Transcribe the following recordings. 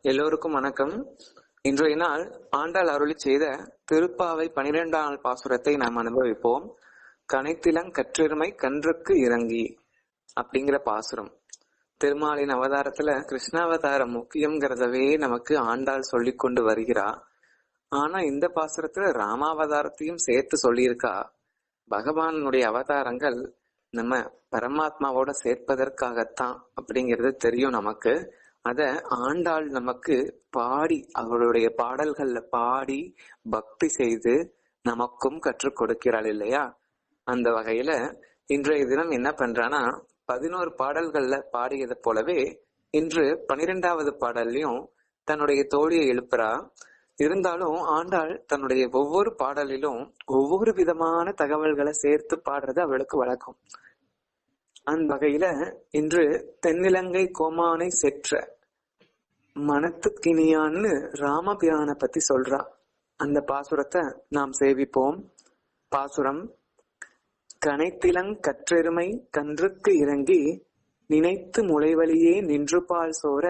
எல்லோருக்கும் வணக்கம். இன்றைய நாள் ஆண்டாள் அருளி செய்த திருப்பாவை பனிரெண்டாம் நாள் பாசுரத்தை நாம் அனுபவிப்போம். கனைத்திலங் கற்றெருமை கன்றுக்கு இறங்கி அப்படிங்கிற பாசுரம். திருமாலின் அவதாரத்துல கிருஷ்ணாவதாரம் முக்கியம்ங்கிறதவே நமக்கு ஆண்டாள் சொல்லி கொண்டு வருகிறா. ஆனா இந்த பாசுரத்துல ராமாவதாரத்தையும் சேர்த்து சொல்லியிருக்கா. பகவானுடைய அவதாரங்கள் நம்ம பரமாத்மாவோட சேர்ப்பதற்காகத்தான் அப்படிங்கிறது தெரியும் நமக்கு. அத ஆண்டாள் நமக்கு பாடி அவளுடைய பாடல்கள்ல பாடி பக்தி செய்து நமக்கும் கற்றுக் கொடுக்கிறாள் இல்லையா? அந்த வகையில இன்றைய தினம் என்ன பண்றானா பதினோரு பாடல்கள்ல பாடியது போலவே இன்று பனிரெண்டாவது பாடல்லையும் தன்னுடைய தோழியை எழுப்புறா. இருந்தாலும் ஆண்டாள் தன்னுடைய ஒவ்வொரு பாடலிலும் ஒவ்வொரு விதமான தகவல்களை சேர்த்து பாடுறது அவளுக்கு வழக்கம். அந்த வகையில இன்று தென்னிலங்கை கோமானை செற்ற மனத்துக்கினியான்னு ராமபிரான பத்தி சொல்றா. அந்த பாசுரத்தை நாம் சேவிப்போம். பாசுரம் கனைத்திலங் கற்றெருமை கன்றுக்கு இறங்கி நினைத்து முளைவழியே நின்று பால் சோர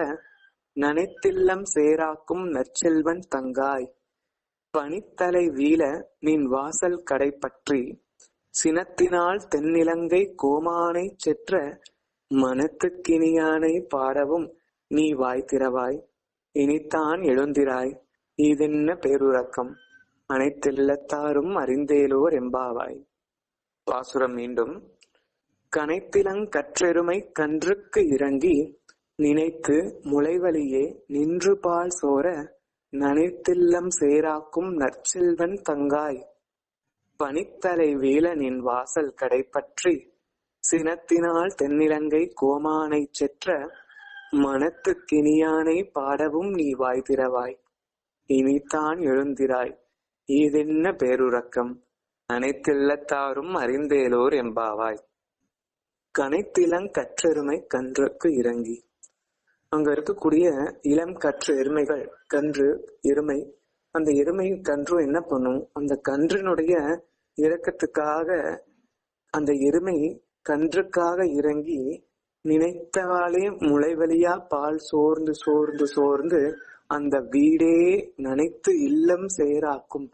நனைத்தில்லம் சேராக்கும் நற்செல்வன் தங்காய். பனித்தலை வீழ நின் வாசல் கடை பற்றி சினத்தினால் தென்னிலங்கை கோமானை செற்ற மனத்துக்கினியானை பாடவும் நீ வாய் திறவாய் இனித்தான் எழுந்திராய் இதென்ன பேருறக்கம்? அனைத்தில்லத்தாரும் அறிந்தேலோர் எம்பாவாய் பாசுரம் மீண்டும். கனைத்திலங் கற்றெருமை கன்றுக்கு இறங்கி நினைத்து முளைவழியே நின்று பால் சோர நனைத்தில்லம் சேராக்கும் நற்செல்வன் தங்காய். பனித்தலை வீலனின் வாசல் கடைப்பற்றி சினத்தினால் தென்னிலங்கை கோமானை செற்ற மனத்துக்கினியானை பாடவும் நீ வாய் திறவாய். இனித்தான் எழுந்திராய். ஈதென்ன பேருறக்கம்? அனைத்தில்லத்தாரும் அறிந்தேலோர் எம்பாவாய் கனைத்திலங் கற்றெருமை கன்றுக்கு இறங்கி. அங்க இருக்கக்கூடிய இளம் கற்று எருமைகள் கன்று எருமை. அந்த எருமை கன்றும் என்ன பண்ணும்? அந்த கன்றினுடைய இறக்கத்துக்காக அந்த எருமை கன்றுக்காக இறங்கி நினைத்தவாளே முளைவழியா பால் சோர்ந்து சோர்ந்து சோர்ந்து அந்த வீடே நினைத்து இல்லம் சேராக்கும்.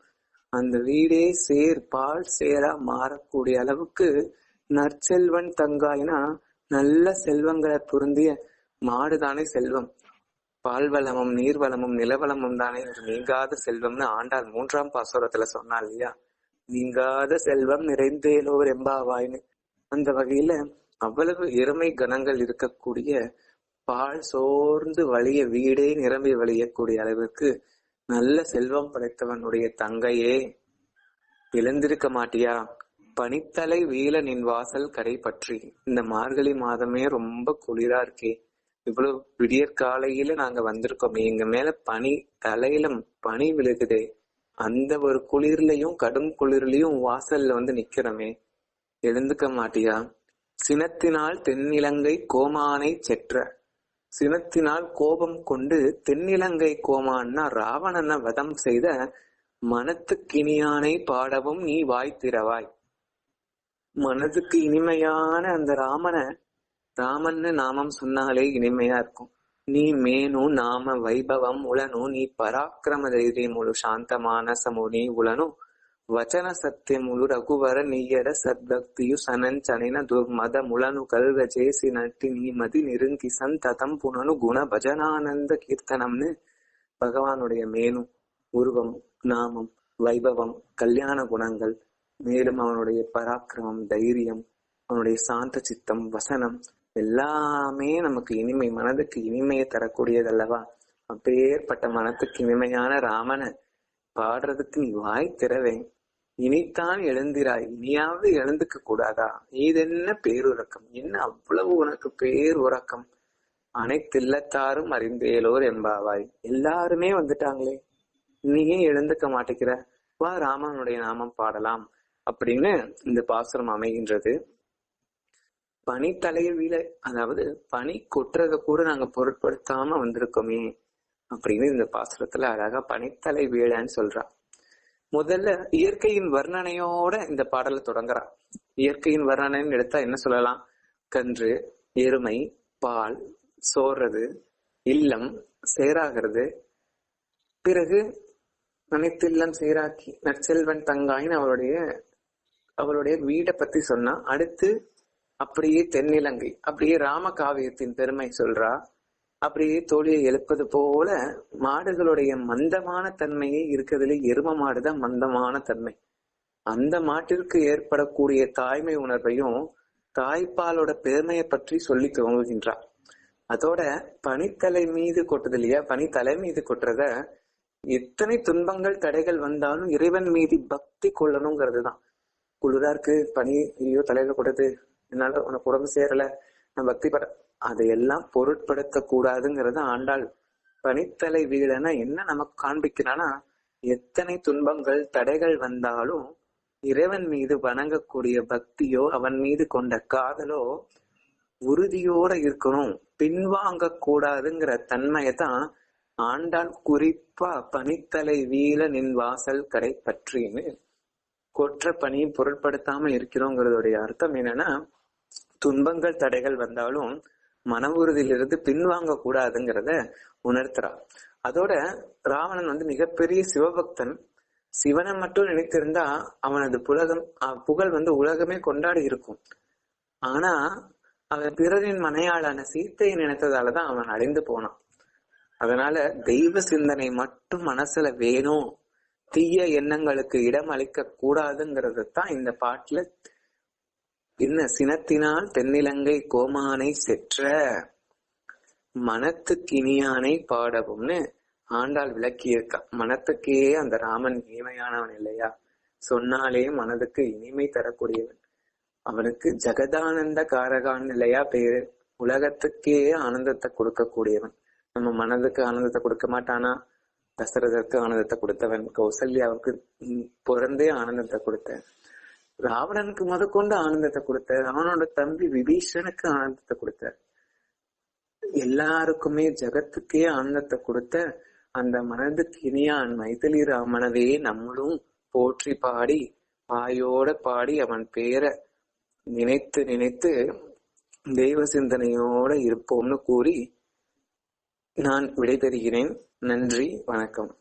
அந்த வீடே சேர் பால் சேரா மாறக்கூடிய அளவுக்கு நற்செல்வன் தங்காய்னா நல்ல செல்வங்களை பொருந்திய மாடுதானே செல்வம். பால்வளமும் நீர்வளமும் நிலவளமும் தானே ஒரு நீங்காத செல்வம்னு ஆண்டாள் மூன்றாம் பாசுரத்துல சொன்னா இல்லையா? நீங்காத செல்வம் நிறைந்தேலோர் எம்பாவாய்னு அந்த வகையில அவ்வளவு எருமை கணங்கள் இருக்கக்கூடிய பால் சோர்ந்து வழிய வீடே நிரம்பி வழியக்கூடிய அளவுக்கு நல்ல செல்வம் படைத்தவனுடைய தங்கையே விழுந்திருக்க மாட்டியா? பனித்தலை வீல நின் வாசல் கடை பற்றி. இந்த மார்கழி மாதமே ரொம்ப குளிரா இருக்கே. இவ்வளவு விடியற் காலையில நாங்க வந்திருக்கோமே எங்க மேல பனி தலையில பனி விழுகுதே. அந்த ஒரு குளிர்லயும் கடும் குளிர்லயும் வாசல்ல வந்து நிக்கிறோமே. எழுந்துக்க மாட்டியா? சினத்தினால் தென்னிலங்கை கோமானை செற்ற. சினத்தினால் கோபம் கொண்டு தென்னிலங்கை கோமான்னா ராவணனை வதம் செய்த மனத்துக்கினியானை பாடவும் நீ வாய் திறவாய். மனதுக்கு இனிமையான அந்த ராமனை ராமன்னு நாமம் சொன்னாலே இனிமையா இருக்கும். நீ மேனு நாம வைபவம் உளனு நீ பராக்கிரம தைரியம் முழு சாந்தமான மானசமு நீ உளனும் ವಚನ ಸತ್ಯಮುಲು ರಘುವರ నీయడ సద్భక్తియు సనంచనిన முலனு கல்வ కల్వ நட்டி நீமதி நெருங்கி சந்ததம் புனனு குண பஜனானந்த கீர்த்தனம்னு பகவானுடைய மேனு உருவம் நாமம் வைபவம் கல்யாண குணங்கள் மேலும் அவனுடைய பராக்கிரமம் தைரியம் அவனுடைய சாந்த சித்தம் வசனம் எல்லாமே நமக்கு இனிமை மனதுக்கு இனிமையை தரக்கூடியது அல்லவா அப்பேற்பட்ட மனத்துக்கு இனிமையான ராமனை பாடுறதுக்கு நீ வாய் திறவேன் இனித்தான் எழுந்திராய் இனியாவது எழுந்துக்க கூடாதா? இது பேருறக்கம்? என்ன அவ்வளவு உனக்கு பேர் உறக்கம்? அனைத்து இல்லத்தாரும் அறிந்தேலோர் என்பாவாய். எல்லாருமே வந்துட்டாங்களே. நீ ஏன் எழுந்துக்க மாட்டேங்கிற. வா ராமனுடைய நாமம் பாடலாம் அப்படின்னு இந்த பாசுரம் அமைகின்றது. பனி தலைவில அதாவது பனி கொட்டுறத கூட நாங்க பொருட்படுத்தாம வந்திருக்கோமே அப்படின்னு இந்த பாசுரத்துல அழகா பனித்தலை வீழன்னு சொல்றா. முதல்ல இயற்கையின் வர்ணனையோட இந்த பாடலை தொடங்குறா. இயற்கையின் வர்ணனைன்னு எடுத்தா என்ன சொல்லலாம்? கன்று எருமை பால் சோறது இல்லம் சேராகிறது. பிறகு நினைத்தில்லம் சேராக்கி நற்செல்வன் தங்காயின்னு அவளுடைய அவளுடைய வீடை பத்தி சொன்னா அடுத்து அப்படியே தென்னிலங்கை அப்படியே ராம காவியத்தின் பெருமை சொல்றா. அப்படியே தோழியை எழுப்பது போல மாடுகளுடைய மந்தமான தன்மையே இருக்கிறதுல எரும மாடுதான் மந்தமான தன்மை. அந்த மாட்டிற்கு ஏற்படக்கூடிய தாய்மை உணர்வையும் தாய்ப்பாலோட பெருமையை பற்றி சொல்லி துவங்குகின்றார் அதோட பனித்தலை மீது கொட்டுது இல்லையா? பனித்தலை மீது கொட்டுறத எத்தனை துன்பங்கள் தடைகள் வந்தாலும் இறைவன் மீது பக்தி கொள்ளணுங்கிறது தான் குளிரா இருக்கு பனி ஐயோ தலையில கொட்டது என்னால உனக்கு உடம்பு சேரல பக்தி பட அதையெல்லாம் பொருட்படுத்த கூடாதுங்கிறத ஆண்டாள் பனித்தலை வீடனா என்ன நமக்கு காண்பிக்கிறானா எத்தனை துன்பங்கள் தடைகள் வந்தாலும் இறைவன் மீது வணங்கக்கூடிய பக்தியோ அவன் மீது கொண்ட காதலோ உறுதியோட இருக்கணும் பின்வாங்க கூடாதுங்கிற தன்மையை தான் ஆண்டாள் குறிப்பா பனித்தலை வீழ நின் வாசல் கடை பற்றின்னு கொற்ற பணியை பொருட்படுத்தாம இருக்கிறோங்கிறதுடைய அர்த்தம் என்னன்னா துன்பங்கள் தடைகள் வந்தாலும் மன உறுதியிலிருந்து பின்வாங்க கூடாதுங்கிறத உணர்த்துறான் அதோட ராவணன் வந்து மிகப்பெரிய சிவபக்தன். சிவனை மட்டும் நினைத்திருந்தா அவனது புலகம் புகழ் வந்து உலகமே கொண்டாடி இருக்கும். ஆனா அவன் பிறரின் மனையாளான சீத்தையை நினைத்ததாலதான் அவன் அடைந்து போனான். அதனால தெய்வ சிந்தனை மட்டும் மனசுல வேணும். தீய எண்ணங்களுக்கு இடம் அளிக்க கூடாதுங்கிறது தான் இந்த பாட்டுல என்ன சினத்தினால் தென்னிலங்கை கோமானை செற்ற மனத்துக்கினியானை பாடவும்னு ஆண்டாள் விளக்கியிருக்கா. மனத்துக்கே அந்த ராமன் இனிமையானவன் இல்லையா? சொன்னாலே மனதுக்கு இனிமை தரக்கூடியவன். அவனுக்கு ஜெகதானந்த காரகான் இல்லையா பேரு? உலகத்துக்கே ஆனந்தத்தை கொடுக்கக்கூடியவன். நம்ம மனதுக்கு ஆனந்தத்தை கொடுக்க மாட்டானா? தசரதற்கு ஆனந்தத்தை கொடுத்தவன். கௌசல்யாவுக்கு பிறந்தே ஆனந்தத்தை கொடுத்த ராவணனுக்கு முதற்கொண்டு ஆனந்தத்தை கொடுத்த அவனோட தம்பி விபீஷனுக்கு ஆனந்தத்தை கொடுத்தார். எல்லாருக்குமே ஜகத்துக்கே ஆனந்தத்தை கொடுத்த அந்த மனதுக்கு இனியான் மைதிலி ராமனவே நம்மளும் போற்றி பாடி பாயோட பாடி அவன் பேரை நினைத்து நினைத்து தெய்வ சிந்தனையோட இருப்போம்னு கூறி நான் விடைபெறுகிறேன். நன்றி வணக்கம்.